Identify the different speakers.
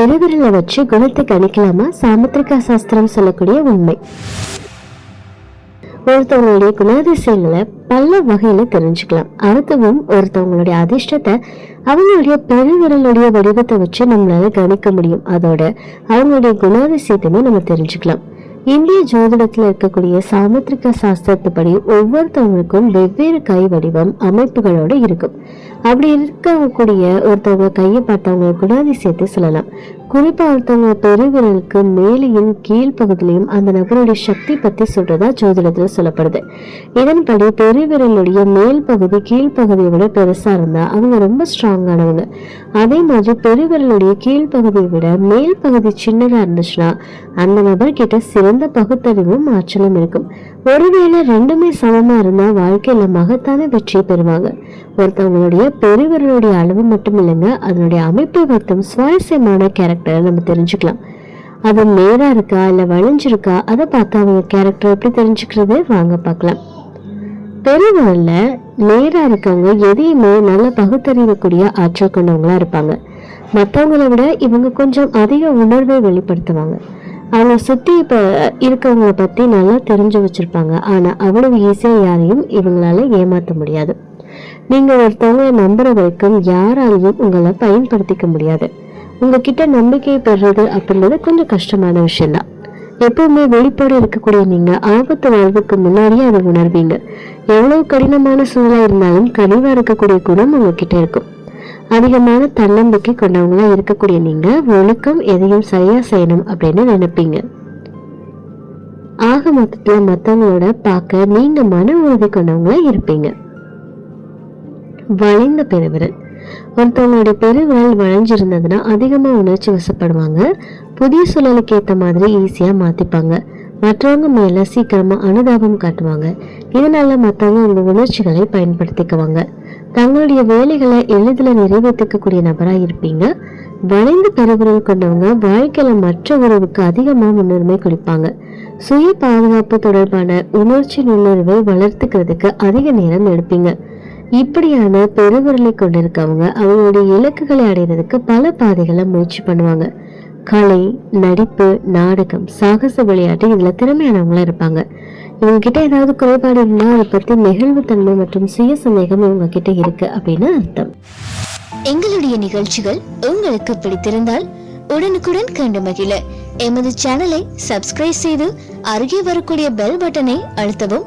Speaker 1: பெருவிரலை வச்சு குணத்தை கணிக்கலாமா சாமுத்திரிகா சாஸ்திரம் சொல்லக்கூடிய உண்மை. ஒருத்தவங்களுடைய குணாதிசயங்களை பல வகையில தெரிஞ்சுக்கலாம். அடுத்தவும் ஒருத்தவங்களுடைய அதிர்ஷ்டத்தை அவங்களுடைய பெருவிரலுடைய வடிவத்தை வச்சு நம்மளால கணிக்க முடியும். அதோட அவங்களுடைய குணாதிசயத்தையுமே நம்ம தெரிஞ்சுக்கலாம். இந்திய ஜோதிடத்துல இருக்கக்கூடிய சாமுத்திரிக சாஸ்திரத்துப்படி ஒவ்வொருத்தவங்களுக்கும் வெவ்வேறு கை வடிவம் அமைப்புகளோட இருக்கும். அப்படி இருக்கக்கூடிய ஒருத்தவங்க கையை பார்த்தவங்க குணாதிசயத்தை சொல்லலாம். குறிப்பா ஒருத்தவங்க பெருவிரலுக்கு மேலையும் கீழ்ப்பகுதியிலையும் அந்த நபருடைய சக்தி பத்தி சொல்றதா ஜோதிடத்துல சொல்லப்படுது. இதன்படி பெருவிரலுடைய மேல் பகுதி கீழ்ப்பகுதியை விட பெருசா இருந்தா அவங்க ரொம்ப ஸ்ட்ராங்கானவங்க அதே மாதிரி பெருவிரலுடைய கீழ்ப்பகுதியை விட மேல் பகுதி சின்னதா இருந்துச்சுன்னா அந்த நபர் கிட்ட சிறந்த பகுத்தறிவும் ஆற்றலும் இருக்கும். ஒருவேளை ரெண்டுமே சமமா இருந்தா வாழ்க்கையில மகத்தான வெற்றி பெறுவாங்க. ஒருத்தவங்களுடைய பெருவிரலுடைய அளவு மட்டும் இல்லைங்க அதனுடைய அமைப்பை வைத்தும் சுவாரஸ்யமான கேரக்டரை நம்ம தெரிஞ்சுக்கலாம். அது நேரா இருக்கா இல்ல வளைஞ்சிருக்கா அதை பார்த்து அவங்க கேரக்டர் எப்படி தெரிஞ்சுக்கிறது? வாங்க பார்க்கலாம். பெருவிரல்ல நேரா இருக்கவங்க எதையுமே நல்ல பகுத்தறியக்கூடிய ஆற்றல் கொண்டவங்களா இருப்பாங்க. மற்றவங்கள விட இவங்க கொஞ்சம் அதிக உணர்வை வெளிப்படுத்துவாங்க. அவங்க சுத்தி இப்ப இருக்கவங்கள பத்தி நல்லா தெரிஞ்சு வச்சிருப்பாங்க. ஆனா அவ்வளவு ஈஸியா யாரையும் இவங்களால ஏமாத்த முடியாது. நீங்க ஒருத்தவங்க நம்புற வரைக்கும் யாராலையும் உங்களை பயன்படுத்திக்க முடியாது. உங்ககிட்ட நம்பிக்கை பெறுறது அப்படின்றது கொஞ்சம் கஷ்டமான விஷயம்தான். எப்பவுமே வெளிப்பாடு இருக்கக்கூடிய நீங்க ஆபத்து வாழ்வுக்கு முன்னாடியே அதை உணர்வீங்க. எவ்வளவு கடினமான சூழலா இருந்தாலும் கனிவா இருக்கக்கூடிய குணம் உங்ககிட்ட இருக்கும். அதிகமான தன்னம்பிக்கை கொண்டவங்களா இருக்கக்கூடிய நீங்க ஒழுக்கம் எதையும் சரியா செய்யணும் அப்படின்னு நினைப்பீங்க. ஆக மொத்தத்துல மத்தவங்களோட பார்க்க நீங்க மன உறுதி கொண்டவங்களா இருப்பீங்க. வளைந்த பெருவிரல். ஒருத்தவங்களுடைய பெருவிரல் வளைஞ்சிருந்ததுன்னா அதிகமாக உணர்ச்சி வசப்படுவாங்க. புதிய சூழலுக்கு ஏற்ற மாதிரி ஈஸியாக மாற்றிப்பாங்க மற்றவங்க மேலே சீக்கிரமா அனுதாபம் காட்டுவாங்க. இதனால் மற்றவங்க அவங்க உணர்ச்சிகளை பயன்படுத்திக்குவாங்க. தங்களுடைய வேலைகளை எளிதில் நிறைவேற்றிக்கக்கூடிய நபராக இருப்பீங்க. வளைந்த பெருவிரல் கொண்டவங்க வாழ்க்கையில் மற்ற உறவுக்கு அதிகமாக முன்னுரிமை கொடுப்பாங்க. சுய பாதுகாப்பு தொடர்பான உணர்ச்சி நுண்ணுணர்வை வளர்த்துக்கிறதுக்கு அதிக நேரம் எடுப்பீங்க. இப்படியான பெருவிரலை கொண்டிருக்கவங்க அவங்களுடைய இலக்குகளை அடைவதற்கு பல பாதைகளை முயற்சி பண்ணுவாங்க. கலை நடிப்பு நாடகம் சாகச விளையாட்டு இதில் திறமையானவங்களா இருப்பாங்க. இவங்க கிட்ட ஏதாவது குறைபாடு இருந்தால் அதை பத்தி நெகிழ்வுத்தன்மை மற்றும் சுய சந்தேகம் இவங்க கிட்ட இருக்கு அப்படின்னு அர்த்தம்.
Speaker 2: எங்களுடைய நிகழ்ச்சிகள் உங்களுக்கு பிடித்திருந்தால் உடனுக்குடன் கண்டு மகிழ. எமது சேனலை சப்ஸ்கிரைப் செய்து அருகே வரக்கூடிய பெல் பட்டனை அழுத்தவும்